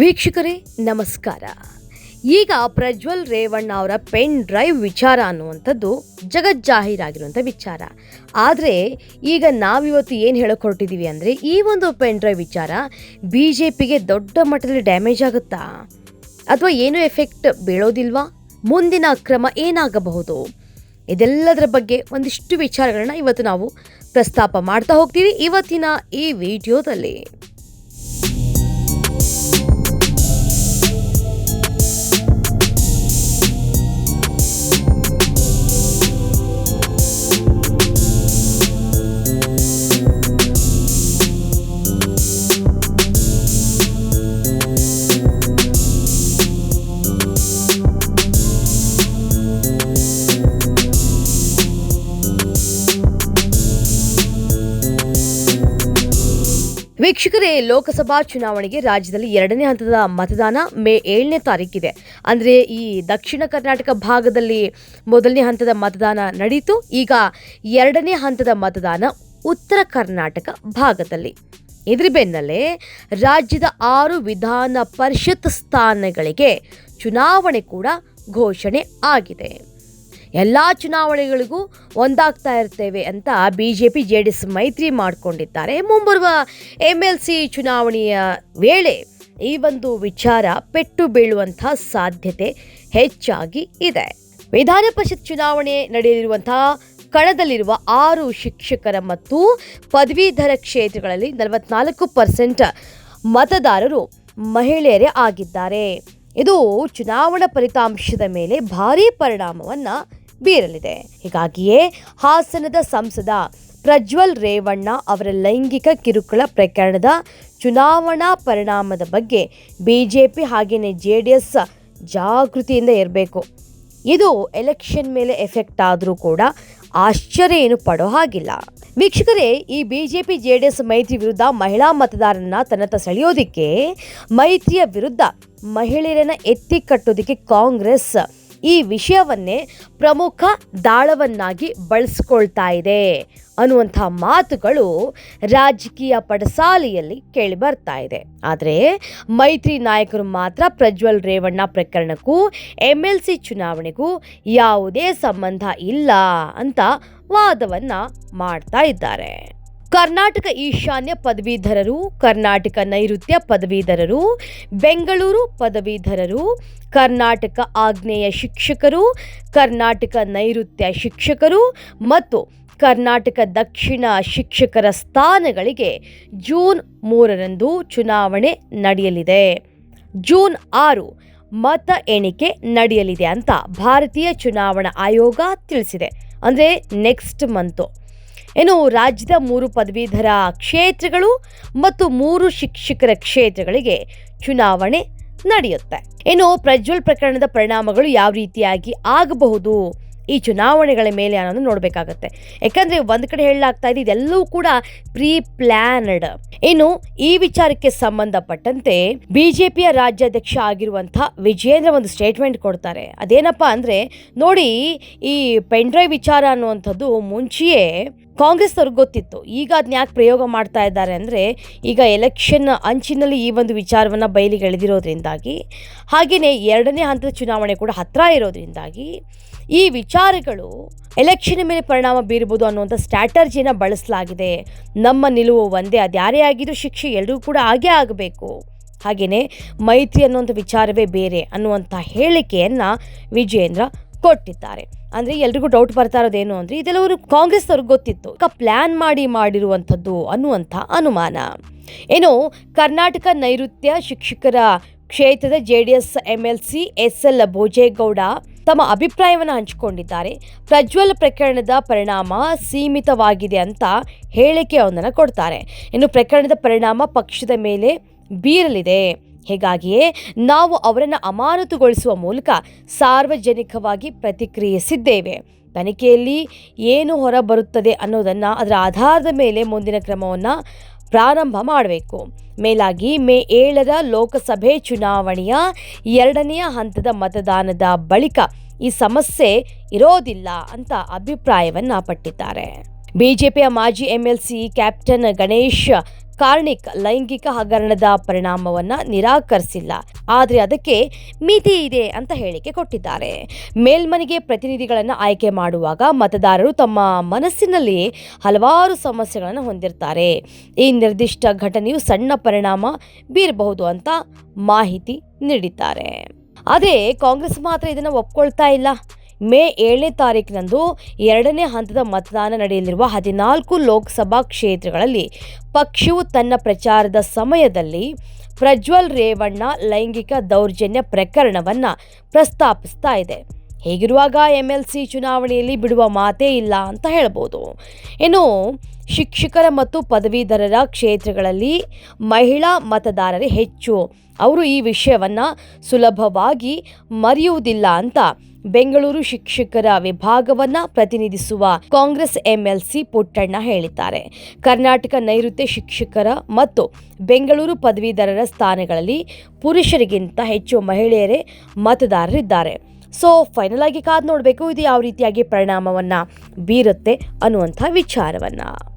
ವೀಕ್ಷಕರೇ, ನಮಸ್ಕಾರ. ಈಗ ಪ್ರಜ್ವಲ್ ರೇವಣ್ಣ ಅವರ ಪೆನ್ ಡ್ರೈವ್ ವಿಚಾರ ಅನ್ನುವಂಥದ್ದು ಜಗಜ್ಜಾಹೀರಾಗಿರುವಂಥ ವಿಚಾರ. ಆದರೆ ಈಗ ನಾವಿವತ್ತು ಏನು ಹೇಳಕ್ಕೆ ಹೊರಟಿದ್ದೀವಿ ಅಂದರೆ, ಈ ಒಂದು ಪೆನ್ ಡ್ರೈವ್ ವಿಚಾರ ಬಿ ಜೆ ಪಿಗೆ ದೊಡ್ಡ ಮಟ್ಟದಲ್ಲಿ ಡ್ಯಾಮೇಜ್ ಆಗುತ್ತಾ? ಅಥವಾ ಏನೂ ಎಫೆಕ್ಟ್ ಬೀಳೋದಿಲ್ವಾ? ಮುಂದಿನ ಕ್ರಮ ಏನಾಗಬಹುದು? ಇದೆಲ್ಲದರ ಬಗ್ಗೆ ಒಂದಿಷ್ಟು ವಿಚಾರಗಳನ್ನ ಇವತ್ತು ನಾವು ಪ್ರಸ್ತಾಪ ಮಾಡ್ತಾ ಹೋಗ್ತೀವಿ ಇವತ್ತಿನ ಈ ವಿಡಿಯೋದಲ್ಲಿ. ವೀಕ್ಷಕರೇ ಲೋಕಸಭಾ ಚುನಾವಣೆಗೆ ರಾಜ್ಯದಲ್ಲಿ ಎರಡನೇ ಹಂತದ ಮತದಾನ ಮೇ ಏಳನೇ ತಾರೀಕಿದೆ. ಅಂದರೆ ಈ ದಕ್ಷಿಣ ಕರ್ನಾಟಕ ಭಾಗದಲ್ಲಿ ಮೊದಲನೇ ಹಂತದ ಮತದಾನ ನಡೀತು. ಈಗ ಎರಡನೇ ಹಂತದ ಮತದಾನ ಉತ್ತರ ಕರ್ನಾಟಕ ಭಾಗದಲ್ಲಿ. ಇದ್ರ ಬೆನ್ನಲ್ಲೇ ರಾಜ್ಯದ ಆರು ವಿಧಾನ ಪರಿಷತ್ ಸ್ಥಾನಗಳಿಗೆ ಚುನಾವಣೆ ಕೂಡ ಘೋಷಣೆ ಆಗಿದೆ. ಎಲ್ಲ ಚುನಾವಣೆಗಳಿಗೂ ಒಂದಾಗ್ತಾ ಇರ್ತೇವೆ ಅಂತ B J P J D S ಮೈತ್ರಿ ಮಾಡಿಕೊಂಡಿದ್ದಾರೆ. ಮುಂಬರುವ ಎಂ ಎಲ್ ಸಿ ಚುನಾವಣೆಯ ವೇಳೆ ಈ ಒಂದು ವಿಚಾರ ಪೆಟ್ಟು ಬೀಳುವಂಥ ಸಾಧ್ಯತೆ ಹೆಚ್ಚಾಗಿ ಇದೆ. ವಿಧಾನ ಪರಿಷತ್ ಚುನಾವಣೆ ನಡೆಯಲಿರುವಂತಹ ಕಣದಲ್ಲಿರುವ ಆರು ಶಿಕ್ಷಕರ ಮತ್ತು ಪದವೀಧರ ಕ್ಷೇತ್ರಗಳಲ್ಲಿ ನಲವತ್ನಾಲ್ಕು ಪರ್ಸೆಂಟ್ ಮತದಾರರು ಮಹಿಳೆಯರೇ ಆಗಿದ್ದಾರೆ. ಇದು ಚುನಾವಣಾ ಫಲಿತಾಂಶದ ಮೇಲೆ ಭಾರೀ ಪರಿಣಾಮವನ್ನ ಬೀರಲಿದೆ. ಹೀಗಾಗಿಯೇ ಹಾಸನದ ಸಂಸದ ಪ್ರಜ್ವಲ್ ರೇವಣ್ಣ ಅವರ ಲೈಂಗಿಕ ಕಿರುಕುಳ ಪ್ರಕರಣದ ಚುನಾವಣಾ ಪರಿಣಾಮದ ಬಗ್ಗೆ ಬಿಜೆಪಿ ಹಾಗೆಯೇ ಜೆ ಡಿ ಎಸ್ ಜಾಗೃತಿಯಿಂದ ಇರಬೇಕು ಇದು ಎಲೆಕ್ಷನ್ ಮೇಲೆ ಎಫೆಕ್ಟ್ ಆದರೂ ಕೂಡ ಆಶ್ಚರ್ಯ ಏನು ಪಡೋ ಹಾಗಿಲ್ಲ. ವೀಕ್ಷಕರೇ, ಈ ಬಿಜೆಪಿ ಜೆ ಡಿ ಎಸ್ ಮೈತ್ರಿ ವಿರುದ್ಧ ಮಹಿಳಾ ಮತದಾರರನ್ನ ತನ್ನತ್ತ ಸೆಳೆಯೋದಿಕ್ಕೆ ಮೈತ್ರಿಯ ವಿರುದ್ಧ ಮಹಿಳೆಯರನ್ನ ಎತ್ತಿ ಕಟ್ಟೋದಿಕ್ಕೆ ಕಾಂಗ್ರೆಸ್ ಈ ವಿಷಯವನ್ನೇ ಪ್ರಮುಖ ದಾಳವನ್ನಾಗಿ ಬಳಸ್ಕೊಳ್ತಾ ಇದೆ. ಅನ್ನುವಂಥ ಮಾತುಗಳು ರಾಜಕೀಯ ಪಡಸಾಲೆಯಲ್ಲಿ ಕೇಳಿ ಬರ್ತಾ ಇದೆ. ಆದರೆ ಮೈತ್ರಿ ನಾಯಕರು ಮಾತ್ರ ಪ್ರಜ್ವಲ್ ರೇವಣ್ಣ ಪ್ರಕರಣಕ್ಕೂ ಎಂ ಎಲ್ ಸಿ ಚುನಾವಣೆಗೂ ಯಾವುದೇ ಸಂಬಂಧ ಇಲ್ಲ ಅಂತ ವಾದವನ್ನು ಮಾಡ್ತಾ ಇದ್ದಾರೆ. ಕರ್ನಾಟಕ ಈಶಾನ್ಯ ಪದವೀಧರರು, ಕರ್ನಾಟಕ ನೈಋತ್ಯ ಪದವೀಧರರು, ಬೆಂಗಳೂರು ಪದವೀಧರರು, ಕರ್ನಾಟಕ ಆಗ್ನೇಯ ಶಿಕ್ಷಕರು, ಕರ್ನಾಟಕ ನೈಋತ್ಯ ಶಿಕ್ಷಕರು ಮತ್ತು ಕರ್ನಾಟಕ ದಕ್ಷಿಣ ಶಿಕ್ಷಕರ ಸ್ಥಾನಗಳಿಗೆ ಜೂನ್ ಮೂರರಂದು ಚುನಾವಣೆ ನಡೆಯಲಿದೆ. ಜೂನ್ ಆರು ಮತ ಎಣಿಕೆ ನಡೆಯಲಿದೆ ಅಂತ ಭಾರತೀಯ ಚುನಾವಣಾ ಆಯೋಗ ತಿಳಿಸಿದೆ. ಅಂದರೆ ನೆಕ್ಸ್ಟ್ ಮಂತು ಏನು ರಾಜ್ಯದ ಮೂರು ಪದವೀಧರ ಕ್ಷೇತ್ರಗಳು ಮತ್ತು ಮೂರು ಶಿಕ್ಷಕರ ಕ್ಷೇತ್ರಗಳಿಗೆ ಚುನಾವಣೆ ನಡೆಯುತ್ತೆ. ಇನ್ನು ಪ್ರಜ್ವಲ್ ಪ್ರಕರಣದ ಪರಿಣಾಮಗಳು ಯಾವ ರೀತಿಯಾಗಿ ಆಗಬಹುದು? ಈ ಚುನಾವಣೆಗಳ ಮೇಲೆ ಅನ್ನೋದು ನೋಡಬೇಕಾಗತ್ತೆ? ಯಾಕಂದರೆ ಒಂದು ಕಡೆ ಹೇಳಲಾಗ್ತಾ ಇದೆ, ಇದೆಲ್ಲವೂ ಕೂಡ ಪ್ರೀ ಪ್ಲಾನ್ಡ್ ಇನ್ನು ಈ ವಿಚಾರಕ್ಕೆ ಸಂಬಂಧಪಟ್ಟಂತೆ ಬಿಜೆಪಿಯ ರಾಜ್ಯಾಧ್ಯಕ್ಷ ಆಗಿರುವಂತಹ ವಿಜೇಂದ್ರ ಒಂದು ಸ್ಟೇಟ್ಮೆಂಟ್ ಕೊಡ್ತಾರೆ. ಅದೇನಪ್ಪ ಅಂದ್ರೆ, ನೋಡಿ ಈ ಪೆಂಡ್ರೈವ್ ವಿಚಾರ ಅನ್ನುವಂಥದ್ದು ಮುಂಚೆಯೇ ಕಾಂಗ್ರೆಸ್ ಅವ್ರಿಗೆ ಗೊತ್ತಿತ್ತು. ಈಗ ಅದನ್ನ ಯಾಕೆ ಪ್ರಯೋಗ ಮಾಡ್ತಾ ಇದ್ದಾರೆ ಅಂದರೆ, ಈಗ ಎಲೆಕ್ಷನ್ ಅಂಚಿನಲ್ಲಿ ಈ ಒಂದು ವಿಚಾರವನ್ನು ಬಯಲಿಗೆ ಎಳೆದಿರೋದ್ರಿಂದಾಗಿ ಹಾಗೆಯೇ ಎರಡನೇ ಹಂತದ ಚುನಾವಣೆ ಕೂಡ ಹತ್ತಿರ ಇರೋದ್ರಿಂದಾಗಿ, ಈ ವಿಚಾರಗಳು ಎಲೆಕ್ಷನ್ ಮೇಲೆ ಪರಿಣಾಮ ಬೀರ್ಬೋದು ಅನ್ನುವಂಥ ಸ್ಟ್ರಾಟರ್ಜಿನ ಬಳಸಲಾಗಿದೆ. ನಮ್ಮ ನಿಲುವು ಒಂದೇ, ಅದು ಯಾರೇ ಆಗಿದ್ರು ಶಿಕ್ಷೆ ಎಲ್ಲರೂ ಕೂಡ ಹಾಗೇ ಆಗಬೇಕು. ಹಾಗೆಯೇ ಮೈತ್ರಿ ಅನ್ನುವಂಥ ವಿಚಾರವೇ ಬೇರೆ ಅನ್ನುವಂಥ ಹೇಳಿಕೆಯನ್ನು ವಿಜೇಂದ್ರ ಕೊಟ್ಟಿದ್ದಾರೆ. ಅಂದರೆ ಎಲ್ರಿಗೂ ಡೌಟ್ ಬರ್ತಾ ಇರೋದೇನು ಅಂದರೆ ಇದೆಲ್ಲವರು ಕಾಂಗ್ರೆಸ್ ಅವ್ರಿಗೆ ಗೊತ್ತಿತ್ತು ಪ್ಲಾನ್ ಮಾಡಿ ಮಾಡಿರುವಂಥದ್ದು ಅನ್ನುವಂಥ ಅನುಮಾನ. ಏನು, ಕರ್ನಾಟಕ ನೈಋತ್ಯ ಶಿಕ್ಷಕರ ಕ್ಷೇತ್ರದ J D S M L C S L Bhojegowda ತಮ್ಮ ಅಭಿಪ್ರಾಯವನ್ನು ಹಂಚಿಕೊಂಡಿದ್ದಾರೆ. ಪ್ರಜ್ವಲ್ ಪ್ರಕರಣದ ಪರಿಣಾಮ ಸೀಮಿತವಾಗಿದೆ ಅಂತ ಹೇಳಿಕೆಯೊಂದನ್ನು ಕೊಡ್ತಾರೆ. ಇನ್ನು ಪ್ರಕರಣದ ಪರಿಣಾಮ ಪಕ್ಷದ ಮೇಲೆ ಬೀರಲಿದೆ. ಹೀಗಾಗಿಯೇ ನಾವು ಅವರನ್ನು ಅಮಾನತುಗೊಳಿಸುವ ಮೂಲಕ ಸಾರ್ವಜನಿಕವಾಗಿ ಪ್ರತಿಕ್ರಿಯಿಸಿದ್ದೇವೆ. ತನಿಖೆಯಲ್ಲಿ ಏನು ಹೊರ ಬರುತ್ತದೆ ಅನ್ನೋದನ್ನು ಅದರ ಆಧಾರದ ಮೇಲೆ ಮುಂದಿನ ಕ್ರಮವನ್ನು ಪ್ರಾರಂಭ ಮಾಡಬೇಕು. ಮೇಲಾಗಿ ಮೇ ಏಳರ ಲೋಕಸಭೆ ಚುನಾವಣೆಯ ಎರಡನೆಯ ಹಂತದ ಮತದಾನದ ಬಳಿಕ ಈ ಸಮಸ್ಯೆ ಇರೋದಿಲ್ಲ ಅಂತ ಅಭಿಪ್ರಾಯವನ್ನು ಪಟ್ಟಿದ್ದಾರೆ. ಬಿಜೆಪಿಯ ಮಾಜಿ ಎಂಎಲ್ಸಿ ಕ್ಯಾಪ್ಟನ್ ಗಣೇಶ್ ಕಾರ್ಣಿಕ್ ಲೈಂಗಿಕ ಹಗರಣದ ಪರಿಣಾಮವನ್ನ ನಿರಾಕರಿಸಿಲ್ಲ. ಆದರೆ ಅದಕ್ಕೆ ಮಿತಿ ಇದೆ ಅಂತ ಹೇಳಿಕೆ ಕೊಟ್ಟಿದ್ದಾರೆ. ಮೇಲ್ಮನೆಗೆ ಪ್ರತಿನಿಧಿಗಳನ್ನು ಆಯ್ಕೆ ಮಾಡುವಾಗ ಮತದಾರರು ತಮ್ಮ ಮನಸ್ಸಿನಲ್ಲಿ ಹಲವಾರು ಸಮಸ್ಯೆಗಳನ್ನು ಹೊಂದಿರ್ತಾರೆ. ಈ ನಿರ್ದಿಷ್ಟ ಘಟನೆಯು ಸಣ್ಣ ಪರಿಣಾಮ ಬೀರಬಹುದು ಅಂತ ಮಾಹಿತಿ ನೀಡಿದ್ದಾರೆ. ಆದರೆ ಕಾಂಗ್ರೆಸ್ ಮಾತ್ರ ಇದನ್ನು ಒಪ್ಕೊಳ್ತಾ ಇಲ್ಲ. ಮೇ ಏಳನೇ ತಾರೀಕಿನಂದು ಎರಡನೇ ಹಂತದ ಮತದಾನ ನಡೆಯಲಿರುವ ಹದಿನಾಲ್ಕು ಲೋಕಸಭಾ ಕ್ಷೇತ್ರಗಳಲ್ಲಿ ಪಕ್ಷವು ತನ್ನ ಪ್ರಚಾರದ ಸಮಯದಲ್ಲಿ ಪ್ರಜ್ವಲ್ ರೇವಣ್ಣ ಲೈಂಗಿಕ ದೌರ್ಜನ್ಯ ಪ್ರಕರಣವನ್ನು ಪ್ರಸ್ತಾಪಿಸ್ತಾ ಇದೆ. ಹೀಗಿರುವಾಗ ಎಂ ಎಲ್ ಸಿ ಚುನಾವಣೆಯಲ್ಲಿ ಬಿಡುವ ಮಾತೇ ಇಲ್ಲ ಅಂತ ಹೇಳ್ಬೋದು. ಇನ್ನು ಶಿಕ್ಷಕರ ಮತ್ತು ಪದವೀಧರರ ಕ್ಷೇತ್ರಗಳಲ್ಲಿ ಮಹಿಳಾ ಮತದಾರರೇ ಹೆಚ್ಚು. ಅವರು ಈ ವಿಷಯವನ್ನು ಸುಲಭವಾಗಿ ಮರೆಯುವುದಿಲ್ಲ ಅಂತ ಬೆಂಗಳೂರು ಶಿಕ್ಷಕರ ವಿಭಾಗವನ್ನ ಪ್ರತಿನಿಧಿಸುವ ಕಾಂಗ್ರೆಸ್ ಎಂಎಲ್ಸಿ ಪುಟ್ಟಣ್ಣ ಹೇಳಿದ್ದಾರೆ. ಕರ್ನಾಟಕ ನೈಋತ್ಯ ಶಿಕ್ಷಕರ ಮತ್ತು ಬೆಂಗಳೂರು ಪದವೀಧರರ ಸ್ಥಾನಗಳಲ್ಲಿ ಪುರುಷರಿಗಿಂತ ಹೆಚ್ಚು ಮಹಿಳೆಯರೇ ಮತದಾರರಿದ್ದಾರೆ. ಸೊ ಫೈನಲ್ ಆಗಿ ಕಾದು ನೋಡಬೇಕು. ಇದು ಯಾವ ರೀತಿಯಾಗಿ ಪರಿಣಾಮವನ್ನು ಬೀರುತ್ತೆ ಅನ್ನುವಂಥ ವಿಚಾರವನ್ನು.